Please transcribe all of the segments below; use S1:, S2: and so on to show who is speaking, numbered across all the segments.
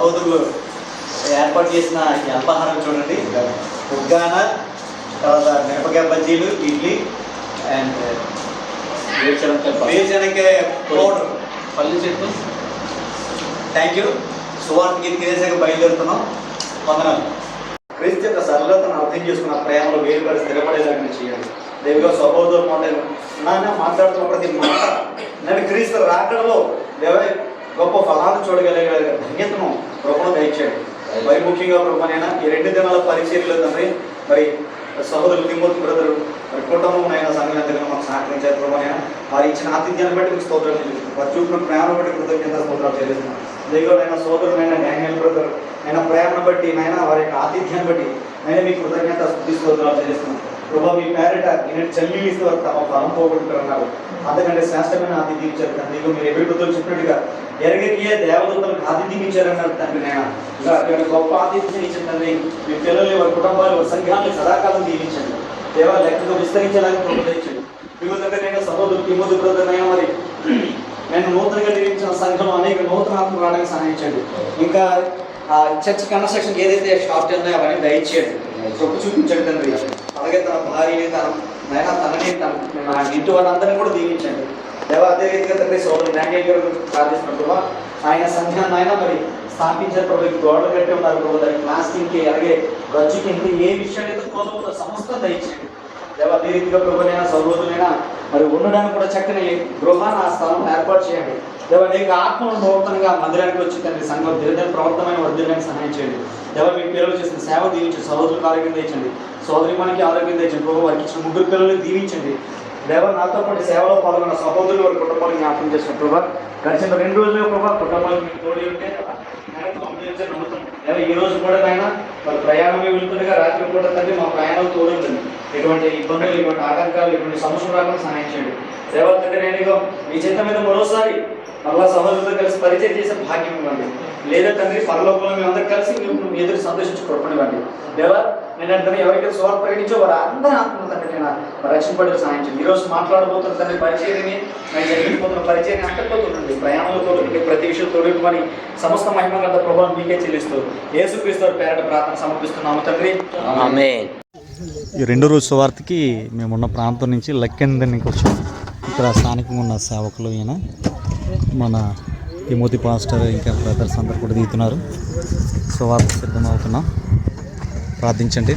S1: సహోదరులు ఏర్పాటు చేసిన ఈ అల్పాహారం చూడండి. ఉగ్గాన తర్వాత మిరపకాయ బజ్జీలు ఇడ్లీ అండ్ వేరుశనగకాయ పౌడర్.
S2: పల్లి చెట్టు
S1: థ్యాంక్ యూ సువార్త గీత బయలుదేరుతున్నాం. వందనాలు. క్రీస్తు యొక్క సరళతను అర్థం చేసుకున్న ప్రేమలో వేరుపడి స్థిరపడేలాగా చేయాలి. దేవిగా మాట్లాడు నాన్న మాట్లాడుతున్న ప్రతి మాట నేను క్రీస్తు రాకడలో దేవే గొప్ప ఫలాన్ని చూడగలిగే ధన్యతను ప్రభుత్వం దయచాడు మరి ముఖ్యంగా ప్రభునైనా ఈ రెండు దినాల పరిచర్యలు తండ్రి మరి సహోదరులు తిమ్మూర్తి బ్రదరు మరి కుటుంబం అయినా సంఘంగా మాకు సహకరించారు ప్రభునైనా వారు ఇచ్చిన ఆతిథ్యాన్ని బట్టి మీకు స్తోత్రం చెల్లిస్తున్నాం. వారు చూపిన ప్రేమను బట్టి కృతజ్ఞత స్తోత్రాలు చెల్లిస్తున్నాం. దేవుడైనా సోదరుడైన డానియల్ బ్రదర్ ఆయన ప్రేమను బట్టి నాయన వారి యొక్క ఆతిథ్యాన్ని బట్టి నేను మీకు కృతజ్ఞత స్థుతి స్తోత్రాలు చెల్లిస్తున్నాను ప్రభా మీ పేరట నేను చెల్లిస్తూ వారు తమ ఫలం పోగొట్టుకున్నారు అంతకంటే శ్రేష్టమైన ఆతిథ్యం ఇచ్చారు తండ్రి ఇదిగో మీరు ఎవరి చెప్పినట్టుగా ఎరగకియే దేవదూతలకు ఆతిథ్యం ఇచ్చారన్నారు తండ్రి నేను ఇంకా అటువంటి గొప్ప ఆతిథ్యం ఇచ్చిన తండ్రి మీ పిల్లలు వారి కుటుంబాలు వారి సంఘాలను సదాకాలం దీవించండి. దేవ లెక్కగా విస్తరించడానికి ప్రోత్సహించండి ఇదిగో నేను సహోదరు తిమ్మోదు బ్రదర్ మరి నేను నూతనంగా నిర్మించిన సంఘంలో అనేక నూతన ఆత్మలు రావడానికి సహాయించండి. ఇంకా చర్చ్ కన్స్ట్రక్షన్ ఏదైతే షార్ట్ ఉన్నాయో అవన్నీ దయచేయండి. చొప్పు చూపించండి తండ్రి. అలాగే తన భార్యని తన నాయన తనని తన నా ఇంటి వాళ్ళందరినీ కూడా దీవించండి. దేవా అదే రీతిగా తండ్రి సోదరు డానియల్ గారు గురించి ఆయన సంఘాన్ని ఆయన మరి స్థాపించిన ప్రభుత్వ గోడలు కట్టి ఉన్నారు ప్రభు దాని ప్లాస్టిక్కి అలాగే గచ్చుకి ఏ విషయాన్ని అయితే కోసమో సమస్తం దయచేయండి దేవా అదే రీతిగా ప్రభునైనా సౌరోజులైనా మరి ఉండడానికి కూడా చక్కని గృహాన్ని ఆ స్థలం ఏర్పాటు చేయండి. దేవ నీకు ఆత్మను నూతనంగా మందిరానికి వచ్చి తండ్రి సంఘం దినదిన ప్రవర్తమైన వర్ధడానికి సహాయం చేయండి. దేవ మీ పిల్లలు చేసిన సేవ దీవించండి. సహోదరులకు ఆరోగ్యం తెచ్చండి సోదరి మనకి ఆరోగ్యం తెచ్చండి ప్రభు వారికి ఇచ్చిన ముగ్గురు పిల్లల్ని దీవించండి. దేవ నాతో పాటు సేవలో పాల్గొన్న సహోదరులు వారి కుటుంబాలు జ్ఞాపకం చేసిన ప్రభా గడిచిన రెండు రోజులు ప్రభా కుటుంబాలు మీకు తోడి ఉంటే ఈ రోజు కూడా నాయన వాళ్ళు ప్రయాణమే వెళ్తుండగా రాత్రి కూడా తండ్రి మా ప్రయాణం తోడుందండి ఎటువంటి ఇబ్బందులు ఎటువంటి ఆటంకాలు ఎటువంటి సమస్యలు రాకుండా సహాయం చేయండి. దేవత నేను మీ చేత మీద మరోసారి మళ్ళా సహోదరులతో కలిసి పరిచయం చేసే భాగ్యం ఇవ్వండి. లేదా తండ్రి పరలోకంలో మేము అందరం కలిసి మేము మీ ఎదురు సంతోషించి కొడుకునివ్వండి దేవా నేను అంటే ఎవరికైతే సువార్త ప్రకటించో వారు అందరూ ఆత్మ తండ్రి నేను మరి రక్షింపడే సహాయం చేయండి. ఈరోజు మాట్లాడబోతున్న తండ్రి పరిచయని నేను జరిగిపోతున్న పరిచయం అంతకపోతుందండి ప్రయాణంలో ప్రతి విషయం తోడుకుని సమస్త మహిమ గత ప్రభావం మీకే చెల్లిస్తూ యేసుక్రీస్తు పేరట ప్రార్థన సమర్పిస్తున్నాము తండ్రి.
S3: ఆమేన్.
S4: ఈ రెండో రోజు సువార్తకి మేమున్న ప్రాంతం నుంచి లక్కెందరికి వచ్చాం ఇక్కడ స్థానికంగా ఉన్న సేవకులు ఈయన. మన తిమోతి పాస్టర్ ఇంకా బ్రదర్స్ అందరు కూడా దిగుతున్నారు. సువార్త సిద్ధమవుతున్నాం. ప్రార్థించండి.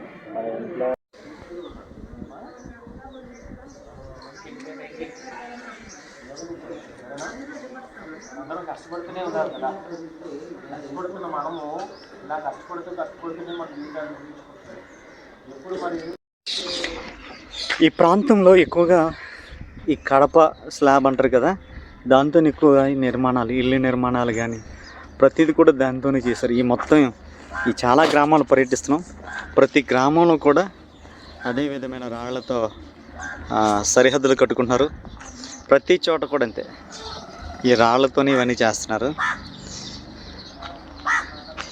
S5: మన ఇంట్లో
S2: అందరం కష్టపడుతూనే ఉన్నారు కదా. కష్టపడుతున్న మనము ఇలా కష్టపడుతూ కష్టపడుతూనే మన జీవితాన్ని ముగించుకుంటాం ఎప్పుడు మరి?
S4: ఈ ప్రాంతంలో ఎక్కువగా ఈ కడప స్లాబ్ అంటారు కదా దాంతో ఎక్కువగా ఈ నిర్మాణాలు ఇల్లు నిర్మాణాలు కానీ ప్రతిదీ కూడా దాంతోనే చేశారు. ఈ మొత్తం ఈ చాలా గ్రామాలు పర్యటిస్తున్నాం. ప్రతి గ్రామంలో కూడా అదే విధమైన రాళ్ళతో సరిహద్దులు కట్టుకుంటున్నారు. ప్రతి చోట కూడా అంతే. ఈ రాళ్ళతోనే ఇవన్నీ చేస్తున్నారు.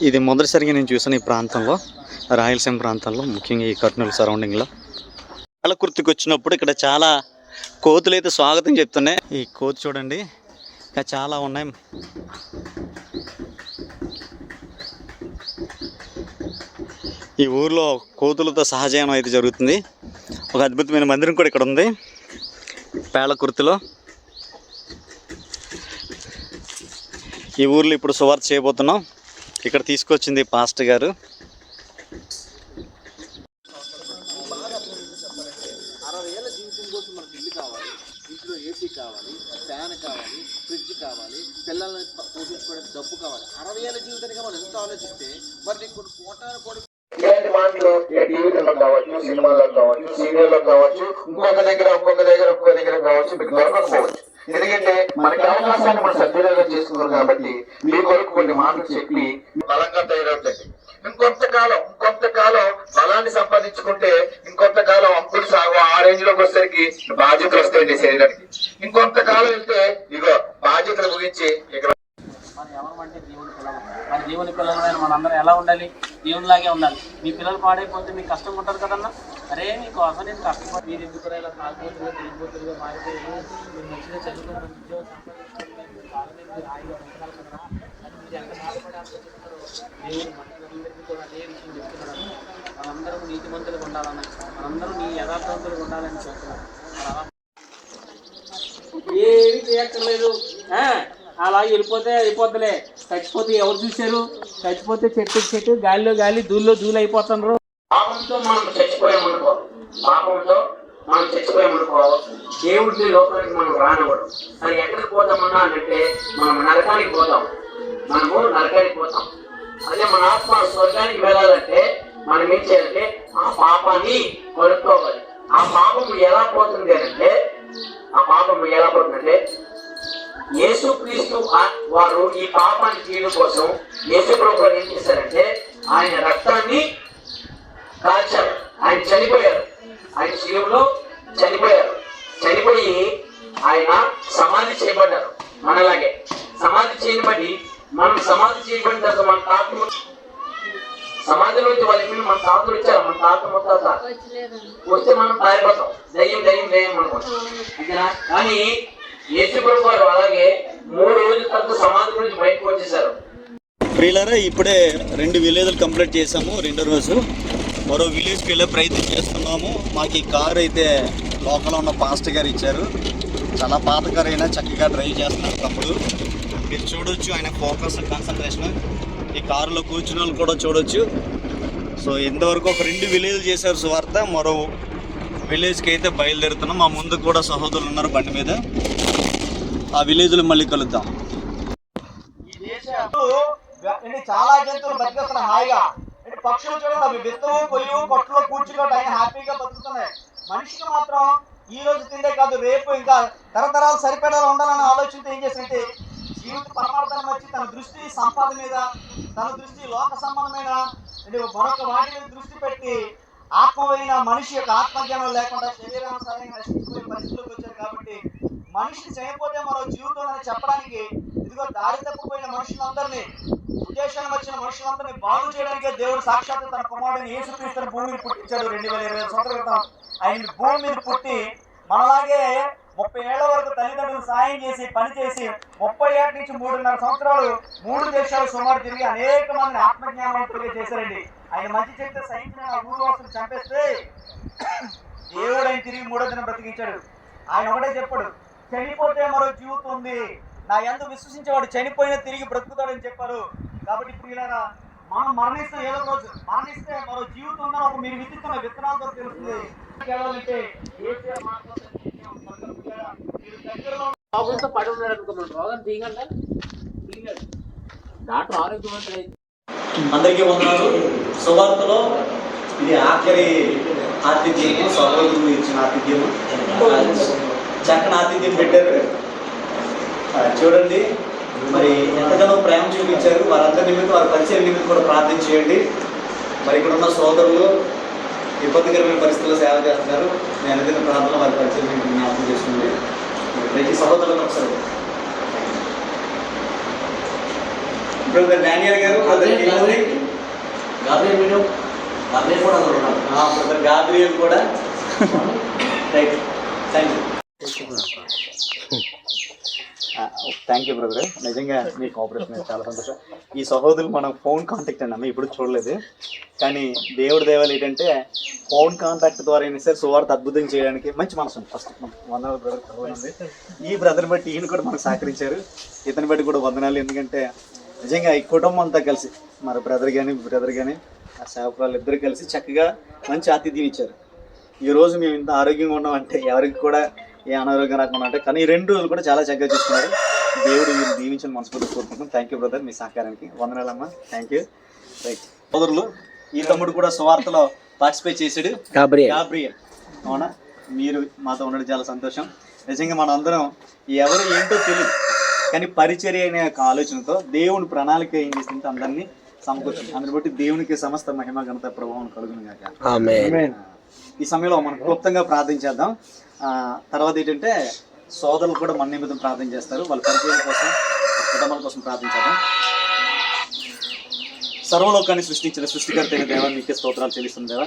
S4: ఇది మొదటిసారిగా నేను చూసాను ఈ ప్రాంతంలో రాయలసీమ ప్రాంతంలో ముఖ్యంగా ఈ కర్నూలు సరౌండింగ్లో. పాలకుర్తికి వచ్చినప్పుడు ఇక్కడ చాలా కోతులు అయితే స్వాగతం చెప్తున్నాయి. ఈ కోతి చూడండి ఇంకా చాలా ఉన్నాయి. ఈ ఊర్లో కోతులతో సహజీవనం అయితే జరుగుతుంది. ఒక అద్భుతమైన మందిరం కూడా ఇక్కడ ఉంది. పేలకుర్తిలో ఈ ఊర్లో ఇప్పుడు సువార్త చేయబోతున్నాం. ఇక్కడ తీసుకొచ్చింది పాస్ట్ గారు.
S2: కావాలి. ఫ్యాన్ కావాలి ఫ్రిడ్జ్ కావాలి పిల్లల్ని పోషించుకోవడానికి డబ్బు కావాలి. అరవై ఏళ్ళ జీవితానికి మనం ఎంత ఆలోచిస్తే మరి నీకు కొన్ని కోటాను కోటి
S6: ఇలాంటి టీవీలో కావచ్చు సినిమాల్లో కావచ్చు సీరియల్లో కావచ్చు ఇంకొక దగ్గర ఇంకొక దగ్గర ఒక్కొక్క దగ్గర కావచ్చు మీకు దొరకకపోవచ్చు. ఎందుకంటే మనకి అవకాశాన్ని మనం సద్వినియోగం చేసుకున్నాం కాబట్టి మీ కొరకు కొన్ని మాటలు చెప్పి బలంగా తయారవుతుంది ఇంకొంతకాలం ఇంకొంతకాలం బలాన్ని సంపాదించుకుంటే ఇంకొంతకాలం అప్పులు సాగు ఆ రేంజ్లోకి వచ్చేసరికి బాధ్యతలు వస్తాయండి శరీరానికి. ఇంకొంతకాలం వెళ్తే ఇగో బాధ్యతలు ముగించి ఇక్కడ
S2: మనం దేవుని పిల్లలు మరి దేవుని పిల్లలమైన మనందరం ఎలా ఉండాలి? దేవునిలాగే ఉండాలి. మీ పిల్లలు పాడైపోతే మీకు కష్టం ఉంటుంది కదన్నా? అరే మీకోసం నేను కష్టపడి మీరు ఎందుకు ఇలా తాగుబోతులుగా తిరిగిపోతులుగా మారిపోయి మీరు మంచిగా చదువుకుని మంచి ఉద్యోగం సంపాదించుకోవాలి మీరు దేవుడు మనందరికీ కూడా అదే విషయం చెప్తున్నాడు. మనందరం నీతిమంతులుగా ఉండాలని మనందరం నీ యథార్థవంతులుగా ఉండాలని చెప్తున్నాడు. ఏమి చేయక్కర్లేదు. ఆ, వెళ్ళిపోతే అయిపోతలే. చచ్చిపోతే ఎవరు చూశారు? చచ్చిపోతే చెట్టు చెట్టు గాలిలో గాలి దూల్లో దూలు అయిపోతున్నారు.
S6: పాపంతో మనం చచ్చిపోయామనుకో పాపంతో మనం చచ్చిపోయామనుకో దేవుడిని లోపలికి మనం రానివ్వడు. అది ఎక్కడికి పోతామన్నా అంటే మనం నరకానికి పోతాం. మనము నరకానికి పోతాం. అదే మన ఆత్మ స్వర్గానికి వెళ్ళాలంటే మనం ఏం చేయాలంటే ఆ పాపాన్ని కొనుక్కోవాలి ఆ పాపం ఎలా పోతుంది అంటే ఆ పాపం ఎలా పోతుందంటే యేసుక్రీస్తు వారు ఈ పాపాన్ని తీయడం కోసం యేసు ప్రభు ఏం చేశారంటే ఆయన రక్తాన్ని కాల్చారు. ఆయన చనిపోయారు. ఆయన శిలువలో చనిపోయారు. చనిపోయి ఆయన సమాధి చేయబడ్డారు. మనలాగే సమాధి చేయబడి మనం సమాధి చేయబడిన తర్వాత మన తాత సమాధిలోంచి వాళ్ళకి మన తాతలు ఇచ్చారు మన తాత ముత్తాత. వస్తే మనం పారిపోతాం. దయ్యం దయ్యం దయ్యం అనుకుంటాం అంతేనా? కానీ యేసుప్రభు వారు అలాగే మూడు రోజుల తర్వాత సమాధి నుంచి బయటకు వచ్చేసారు.
S7: ప్రియులారా ఇప్పుడే రెండు విలేజ్లు కంప్లీట్ చేసాము రెండో రోజు. మరో విలేజ్కి వెళ్ళే ప్రయత్నం చేస్తున్నాము. మాకు ఈ కార్ అయితే లోకల్ ఉన్న పాస్టర్ గారు ఇచ్చారు. చాలా పాత కార్ అయినా చక్కగా డ్రైవ్ చేస్తున్నారు తప్పుడు మీరు చూడొచ్చు ఆయన ఫోకస్ కాన్సన్ట్రేషన్ ఈ కారులో కూర్చున్న వాళ్ళు కూడా చూడొచ్చు. సో ఇంతవరకు ఒక రెండు విలేజ్లు చేశారు సువార్త. మరో విలేజ్కి అయితే బయలుదేరుతున్నాం. మా ముందు కూడా సహోదరులు ఉన్నారు బండి మీద. ఆ విలేజ్లో మళ్ళీ కలుద్దాం.
S1: చాలా జంతువులు బతికేస్తున్నాయి హాయిగా. అంటే పక్షులు చూడండి అవి విత్తు కొయ్యు కూర్చుని ఆయన హ్యాపీగా బతుకుతున్నాయి. మనిషికి మాత్రం ఈ రోజు తిండే కాదు రేపు ఇంకా తరతరాలు సరిపడాలి ఉండాలని ఆలోచనతో ఏం చేసింది జీవిత పరమార్థం వచ్చి తన దృష్టి సంపాదన మీద తన దృష్టి లోక సంబంధమైన మరొక వాటి మీద దృష్టి పెట్టి ఆత్మమైన మనిషి యొక్క ఆత్మజ్ఞానం లేకుండా శరీరానుసారంగా నశించిపోయే పరిస్థితిలోకి వచ్చారు కాబట్టి మనిషి చనిపోతే మరో జీవితం అని చెప్పడానికి ఇదిగో దారి తప్పిపోయిన మనుషులందరినీ ఉద్దేశాన్ని వచ్చిన మనుషులందరినీ బాగు చేయడానికే దేవుడు సాక్షాత్ తన కుమారుడిని యేసుక్రీస్తుని భూమి భూమిని పుట్టించాడు రెండు వేల ఇరవై సంవత్సరాల క్రితం. ఆయన భూమి మీద పుట్టి మనలాగే ముప్పై ఏళ్ళ వరకు తల్లిదండ్రులు సాయం చేసి పని చేసి ముప్పై ఏళ్ళ నుంచి మూడున్నర సంవత్సరాలు మూడు దేశాలు సుమారు తిరిగి అనేక మంది ఆత్మజ్ఞానవంతులుగా చేశారండి ఆయన మంచి చెప్తే సైన్యం ఆ ఊరు వాసులు చంపేస్తే దేవుడు ఆయన తిరిగి మూడో దినం బ్రతికించాడు. ఆయన ఒకటే చెప్పాడు చనిపోతే మరో జీవితం ఉంది. నా ఎందు విశ్వసించేవాడు చనిపోయినా తిరిగి బ్రతుకుతాడని చెప్పారు. కాబట్టి ప్రియులారా మనం మరణిస్తాం ఏదో రోజు మరణిస్తే మరో జీవితం ఉందని ఒక మీరు విత్తుతున్న విత్తనాలతో తెలుస్తుంది. కేవలంటే
S2: రోగంతో పడి ఉన్నాడు అనుకున్నాను రోగం తీయగలరా డాక్టర్ ఆరోగ్యవంతుడు
S1: అందరికీ వందనాలు. సువార్తలో ఇది ఆఖరి ఆతిథ్యము సహోదరులు ఇచ్చిన ఆతిథ్యము. చక్కని ఆతిథ్యం పెట్టారు. చూడండి మరి ఎంతగానో ప్రేమ చూపించారు. వారందరి నిమిత్తం వారి పరిచయం నిమిత్తం కూడా ప్రార్థన చేయండి. మరి ఇక్కడ ఉన్న సోదరులు ఇబ్బందికరమైన పరిస్థితుల్లో సేవ చేస్తున్నారు. నేను అనుకున్న ప్రాంతంలో వారి పరిచయం జ్ఞాపకం చేస్తుంది ప్రతి సహోదరులను ఒకసారి బ్రదర్ డానియల్ గారు బ్రదర్
S4: గాబ్రియల్ కూడా.
S1: Brother Gabriel thank you
S7: thank you brother నిజంగా మీ కోఆపరేషన్ చాలా సంతోషం. ఈ సహోదరులు మనం ఫోన్ కాంటాక్ట్ అండి అమ్మ ఇప్పుడు చూడలేదు. కానీ దేవుడి దేవాలు ఏంటంటే ఫోన్ కాంటాక్ట్ ద్వారా అయినా సరే సువార్త అద్భుతం చేయడానికి మంచి మనసు ఫస్ట్ వందనాలు బ్రదర్ ఉంది ఈ బ్రదర్ బట్టి ఈయన కూడా మనకు సహకరించారు. ఇతని బట్టి కూడా వందనాలు. ఎందుకంటే నిజంగా ఈ కుటుంబం అంతా కలిసి మరి బ్రదర్ కానీ బ్రదర్ కానీ ఆ సేవకురాలు ఇద్దరు కలిసి చక్కగా మంచి ఆతిథ్యం ఇచ్చారు. ఈ రోజు మేము ఇంత ఆరోగ్యంగా ఉన్నామంటే ఎవరికి కూడా
S1: ఏ అనారోగ్యం రాకుండా అంటే కానీ ఈ రెండు రోజులు కూడా చాలా చక్కగా చూస్తున్నారు దేవుడు వీళ్ళు దీవించిన మనస్ఫూర్తి కోరుకుంటున్నాం. థ్యాంక్ యూ బ్రదర్ మీ సహకారానికి. వందనాలమ్మా. థ్యాంక్ యూ రైట్ సోదరులు ఈ తమ్ముడు కూడా సువార్తలో పార్టిసిపేట్ చేసాడు గాబ్రియల్. అవునా? మీరు మాతో ఉండడం చాలా సంతోషం. నిజంగా మన అందరం ఎవరు ఏంటో తెలియదు కానీ పరిచర్య అనే ఒక ఆలోచనతో దేవుని ప్రణాళిక ఏం చేసింది అందరినీ సమకూర్చింది. అందుని బట్టి దేవునికి సమస్త మహిమ ఘనత ప్రభావం కలుగును గాక. ఈ సమయంలో మనం క్లుప్తంగా ప్రార్థించేద్దాం ఆ, తర్వాత ఏంటంటే సోదరులు కూడా మన నిమిత్తం ప్రార్థన చేస్తారు. వాళ్ళ పరిచయం కోసం కుటుంబాల కోసం ప్రార్థించేద్దాం సర్వలోకాన్ని సృష్టించిన సృష్టికర్త అయిన దేవా నీకే స్తోత్రాలు చెల్లిస్తుంది దేవా.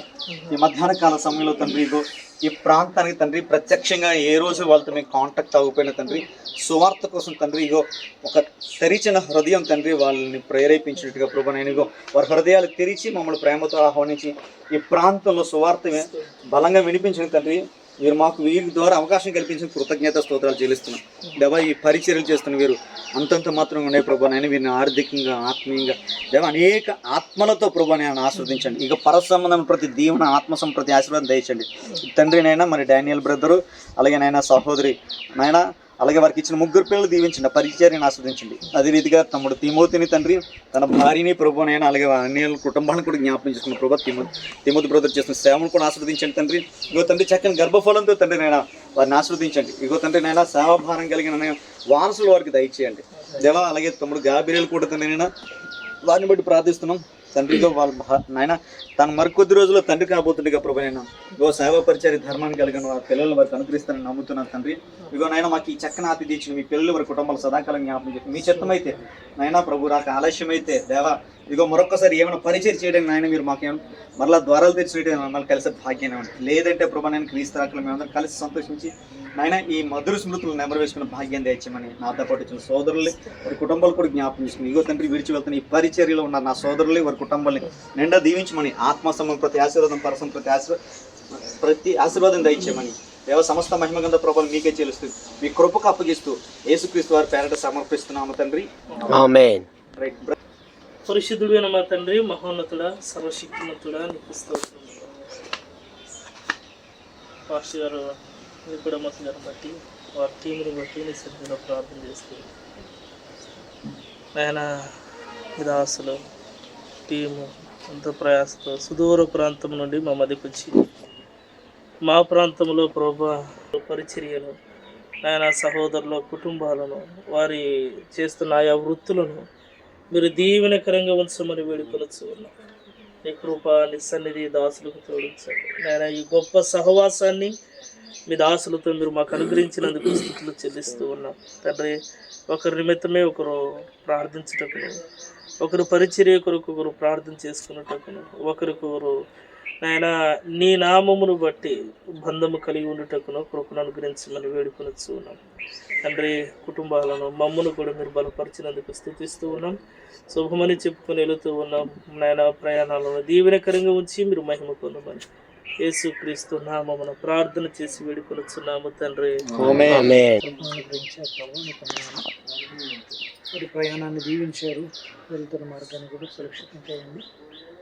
S1: ఈ మధ్యాహ్న కాల సమయంలో తండ్రి ఇగో ఈ ప్రాంతానికి తండ్రి ప్రత్యక్షంగా ఏ రోజు వాళ్ళతో మేము కాంటాక్ట్ అవ్వకపోయినా తండ్రి సువార్త కోసం తండ్రి ఇగో ఒక తెరిచిన హృదయం తండ్రి వాళ్ళని ప్రేరేపించినట్టుగా ప్రభు నేను ఇగో వారి హృదయాలు తెరిచి మమ్మల్ని ప్రేమతో ఆహ్వానించి ఈ ప్రాంతంలో సువార్త బలంగా వినిపించిన తండ్రి మీరు మాకు వీరి ద్వారా అవకాశం కల్పించిన కృతజ్ఞత స్తోత్రాలు చెల్లిస్తున్నాం. దేవా ఈ పరిచర్యలు చేస్తున్న వీరు అంతంత మాత్రం ఉండే ప్రభా నేను వీరిని ఆర్థికంగా ఆత్మీయంగా దేవ అనేక ఆత్మలతో ప్రభా నేను ఆస్వాదించండి. ఇక పర సంబంధం ప్రతి దీవెన ఆత్మ ప్రతి ఆశీర్వాదం దయచండి తండ్రినైనా మరి డానియల్ బ్రదరు అలాగే నాయన సహోదరి నాయన అలాగే వారికి ఇచ్చిన ముగ్గురు పిల్లలు దీవించండి పరిచర్యను ఆస్వాదించండి. అదే రీతిగా తమ్ముడు తిమోతిని తండ్రి తన భార్యని ప్రభునైనా అలాగే అన్ని కుటుంబాలను కూడా జ్ఞాపకం చేసుకున్న ప్రభు తిమో తిమోతి బ్రదర్ చేస్తున్న సేవను కూడా ఆస్వాదించండి తండ్రి. ఇగో తండ్రి చక్కని గర్భఫలంతో తండ్రి నైనా వారిని ఆస్వాదించండి. ఇగో తండ్రి నైనా సేవాభారం కలిగిన వారసులు వారికి దయచేయండి. దేవా అలాగే తమ్ముడు గాబిరియలు కూడా తండ్రి నైనా వారిని బట్టి ప్రార్థిస్తున్నాం. తండ్రితో వాళ్ళ నాయన తను మరికొద్ది రోజుల్లో తండ్రి కాబోతుండగా ప్రభు నేను ఇగో సేవ ధర్మాన్ని కలిగిన వారి పిల్లలు వారికి అనుగ్రహిస్తానని నమ్ముతున్నాను తండ్రి. ఇగో నాయన మాకు ఈ చక్కని అతిథి ఇచ్చిన మీ పిల్లలు వారి కుటుంబాలు సదాకాలం జ్ఞాపకం చెప్పి మీ చిత్తమైతే నాయన ప్రభు రాక ఆలస్యమైతే దేవా ఇగో మరొకసారి ఏమైనా పరిచయం చేయడానికి నాయన మీరు మాకేమైనా మరలా ద్వారాలు తెచ్చినట్టు మమ్మల్ని కలిసే భాగ్యం లేదంటే ప్రభు నేను క్రీస్తురాకలు మేమందరం కలిసి సంతోషించి నాయన ఈ మధుర స్మృతులు నెమరు వేసుకున్న భాగ్యం తెచ్చామని నాతో పాటు వచ్చిన సోదరులు వారి కుటుంబాలు కూడా జ్ఞాపకం చేసుకుని ఇగో తండ్రి విడిచి వెళ్తున్న ఈ పరిచర్యలో ఉన్న నా సోదరులు వారి కుటుంబాన్ని నిండా దీవించమని ఆత్మ సమం ప్రతి ఆశీర్వాదం పరసం ప్రతి ఆశీర్వాదం ప్రతి ఆశీర్వాదం దయచేయమని దేవ సమస్త మహిమగంధ ప్రభావం మీకే చెల్లిస్తూ మీ కృపకు అప్పగిస్తూ యేసుక్రీస్తు వారి పేరట సమర్పిస్తున్నాము తండ్రి. రైట్.
S8: పరిశుద్ధుడు అయిన మా తండ్రి మహోన్నతుడ సర్వశక్తిమంతుడా నీకు స్తోత్రం. పాస్టర్ గారు నిపుడమత గారిని బట్టి వారి టీంని బట్టి నీ సన్నిధిలో ప్రార్థన చేస్తూ. ఆయన విదాసులు టీము అంత ప్రయాసతో సుదూర ప్రాంతం నుండి మా మధ్యకు మా ప్రాంతంలో ప్రభా పరిచర్యలు ఆయన సహోదరుల కుటుంబాలను వారి చేస్తున్న ఆయా వృత్తులను మీరు దీవెనకరంగా ఉంచమని వేడుకొనొచ్చు. ఉన్నాం నీ కృప నీ సన్నిధి దాసులకు తోడించండి. నేను ఈ గొప్ప సహవాసాన్ని మీ దాసులతో మీరు మాకు అనుగ్రహించినందుకు స్థితులు చెల్లిస్తూ ఉన్నాం. తండ్రి ఒకరి నిమిత్తమే ఒకరు ప్రార్థించుటకును ఒకరు పరిచర్య కొరకు ఒకరు ప్రార్థన చేసుకున్నటకును ఒకరికొకరు నాయన నీ నామమును బట్టి బంధము కలిగి ఉండుటకును కృపను అనుగ్రహించమని వేడుకొనొచ్చు ఉన్నాం. తండ్రి కుటుంబాలను మమ్మను కూడా మీరు బలపరిచినందుకు స్థుతిస్తూ ఉన్నాం. శుభమని చెప్పుకొని వెళుతూ ఉన్నాం. నాయన ప్రయాణాలను దీవెనకరంగా ఉంచి మీరు మహిమ పొందమని యేసు క్రీస్తు నామమున ప్రార్థన చేసి వేడుకొనుచున్నాము తండ్రి.
S9: మరి ప్రయాణాన్ని దీవించారు వెళ్తున్న మార్గాన్ని కూడా సురక్షితం చేయండి.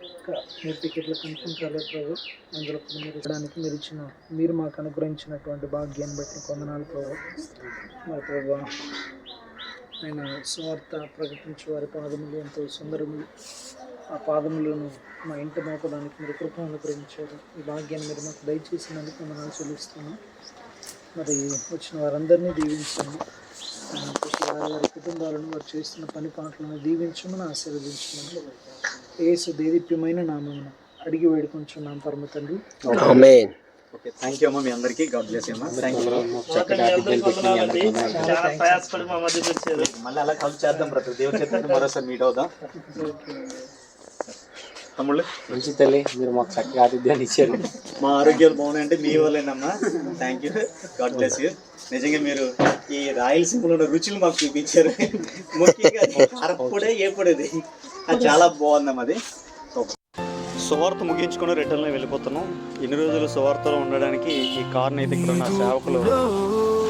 S9: ఇంకా మీరు టికెట్లు కన్ఫర్మ్ కాలేదు ప్రభు అందులో మీరు మీరు ఇచ్చిన మీరు మాకు అనుగ్రహించినటువంటి భాగ్యాన్ని బట్టి కొందనాలు ప్రభు. మరి ప్రభు ఆయన స్వార్థ ప్రకటించే వారి పాదములు ఎంతో సుందరములు. ఆ పాదములను మా ఇంటి మోపడానికి మీరు కృప అనుగ్రహించారు. ఈ భాగ్యాన్ని మీరు మాకు దయచేసినందుకు కొందనాలు చెల్లిస్తున్నాం. మరి వచ్చిన వారందరినీ దీవించండి కుటుంబాలను వారు చేస్తున్న పని పాటలను దీవించమని ఆశీర్వదించమని ఏసు దేదీప్యమైన నామమున అడిగి వేడుకొంచున్నాం పరమ తండ్రి.
S1: ఓకే థ్యాంక్ యూ అమ్మ మీ అందరికీ. గాడ్ బ్లెస్ అమ్మ. థ్యాంక్ యూ చక్కగా మళ్ళీ అలా కలిసి చేద్దాం బ్రదర్ దేవుడు చెప్తే మరోసారి మీట్ అవుదాం. తమ్ముళ్ళు?
S2: మంచి తల్లి మీరు మాకు చక్కగా ఆతిథ్యాన్ని ఇచ్చారు.
S1: మా ఆరోగ్యాలు బాగున్నాయంటే మీ వల్లేనమ్మా. Thank you God bless you నిజంగా మీరు ఈ రాయలసీమలో ఉన్న రుచులు మాకు చూపించారు. ముఖ్యంగా అది కారప్పొడే ఏ పొడేది అది చాలా బాగుందమ్మా అది. సువార్త ముగించుకొని రిటర్న్ వెళ్ళిపోతున్నాం. ఇన్ని రోజులు సువార్తలో ఉండడానికి ఈ కార్ని అయితే ఇక్కడ ఉన్న సేవకులు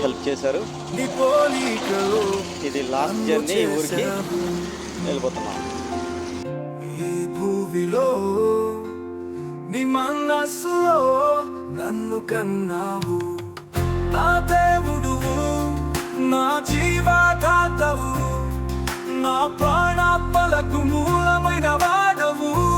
S1: హెల్ప్ చేశారు. ఇది లాస్ట్ జర్నీ ఊరికి వెళ్ళిపోతున్నాం.
S10: చెరువిలో నీ మనస్సులో నన్ను కన్నావు. నా దేవుడు నా నా ప్రాణాత్మలకు మూలమైన వాడవు.